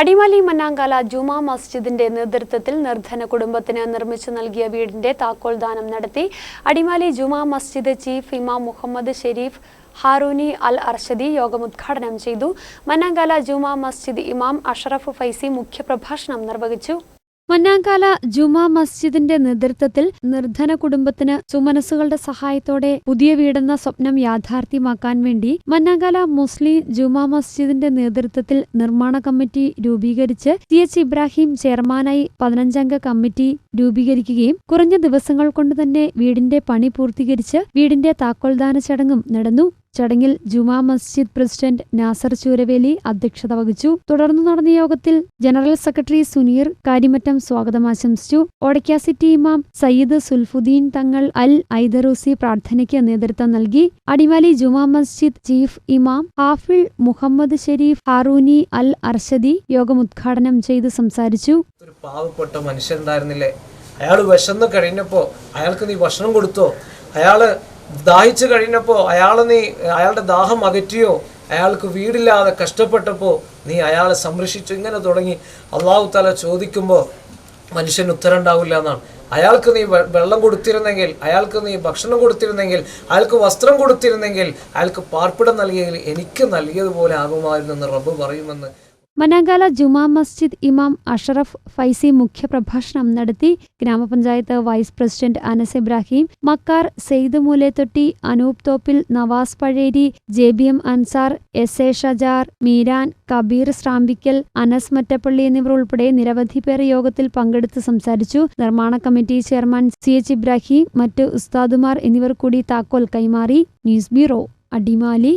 അടിമാലി മന്നാങ്കാല ജുമാ മസ്ജിദിന്റെ നേതൃത്വത്തിൽ നിർധന കുടുംബത്തിന് നിർമ്മിച്ചു നൽകിയ വീടിന്റെ താക്കോൽ ദാനം നടത്തി അടിമാലി ജുമാ മസ്ജിദ് ചീഫ് ഇമാം മുഹമ്മദ് ഷെരീഫ് ഹാറൂനി അൽ അർഷദി യോഗം ഉദ്ഘാടനം ചെയ്തു. മന്നാങ്കാല ജുമാ മസ്ജിദ് ഇമാം അഷറഫ് ഫൈസി മുഖ്യപ്രഭാഷണം നിർവഹിച്ചു. മന്നാങ്കാല ജുമാ മസ്ജിദിന്റെ നേതൃത്വത്തിൽ നിർധന കുടുംബത്തിന് സുമനസുകളുടെ സഹായത്തോടെ പുതിയ വീടെന്ന സ്വപ്നം യാഥാർത്ഥ്യമാക്കാൻ വേണ്ടി മന്നാങ്കാല മുസ്ലിം ജുമാ മസ്ജിദിന്റെ നേതൃത്വത്തിൽ നിർമ്മാണ കമ്മിറ്റി രൂപീകരിച്ച് സി എച്ച് ഇബ്രാഹിം ചെയർമാനായി പതിനഞ്ചംഗ കമ്മിറ്റി രൂപീകരിക്കുകയും കുറഞ്ഞ ദിവസങ്ങൾ കൊണ്ട് തന്നെ വീടിന്റെ പണി പൂർത്തീകരിച്ച് വീടിന്റെ താക്കോൽദാന ചടങ്ങും നടന്നു. ചടങ്ങിൽ ജുമാ മസ്ജിദ് പ്രസിഡന്റ് നാസർ ചൂരവേലി അധ്യക്ഷത വഹിച്ചു. തുടർന്ന് നടന്ന യോഗത്തിൽ ജനറൽ സെക്രട്ടറി സുനീർ കാര്യമറ്റം സ്വാഗതം ആശംസിച്ചു. ഓടയ്ക്ക സിറ്റി ഇമാം സയ്യിദ് സുൽഫുദ്ദീൻ തങ്ങൾ അൽ ഐദറൂസി പ്രാർത്ഥനയ്ക്ക് നേതൃത്വം നൽകി. അടിമാലി ജുമാ മസ്ജിദ് ചീഫ് ഇമാം ഹാഫിൾ മുഹമ്മദ് ഷെരീഫ് ഹാറൂനി അൽ അർഷദി യോഗം ഉദ്ഘാടനം ചെയ്ത് സംസാരിച്ചു. ഒരു പാവപ്പെട്ട മനുഷ്യനുണ്ടായിരുന്നില്ലേ അയാൾ വിശന്ന് കഴിഞ്ഞപ്പോൾ അയാൾക്ക് നീ ഭക്ഷണം കൊടുത്തോ? അയാൾ ദാഹിച്ചു കഴിഞ്ഞപ്പോൾ അയാൾ നീ അയാളുടെ ദാഹം അകറ്റിയോ? അയാൾക്ക് വീടില്ലാതെ കഷ്ടപ്പെട്ടപ്പോൾ നീ അയാളെ സംരക്ഷിച്ചു? ഇങ്ങനെ തുടങ്ങി അള്ളാഹു തല ചോദിക്കുമ്പോൾ മനുഷ്യന് ഉത്തരം ഉണ്ടാവില്ല എന്നാണ്. അയാൾക്ക് നീ വെള്ളം കൊടുത്തിരുന്നെങ്കിൽ അയാൾക്ക് നീ ഭക്ഷണം കൊടുത്തിരുന്നെങ്കിൽ അയാൾക്ക് വസ്ത്രം കൊടുത്തിരുന്നെങ്കിൽ അയാൾക്ക് പാർപ്പിടം നൽകിയെങ്കിൽ എനിക്ക് നൽകിയതുപോലെ ആകുമായിരുന്നു എന്ന് റബ്ബ് പറയുമെന്ന് മനാങ്കാല ജുമാ മസ്ജിദ് ഇമാം അഷറഫ് ഫൈസി മുഖ്യപ്രഭാഷണം നടത്തി ഗ്രാമപഞ്ചായത്ത് vice president Anas Ibrahim Makkar Sayed Moolethotti Anoop Thoppil Navas Pazheri J B M Ansar S A Shajar Meeran Kabeer Srambikkal Anas Mattappally എന്നിവർ ഉൾപ്പെടെ നിരവധി പേർ യോഗത്തിൽ പങ്കെടുത്ത് സംസാരിച്ചു. നിർമ്മാണ committee chairman C H Ibrahim മറ്റ് ഉസ്താദുമാർ എന്നിവർ കൂടി താക്കോൽ കൈമാറി. News bureau Adimali.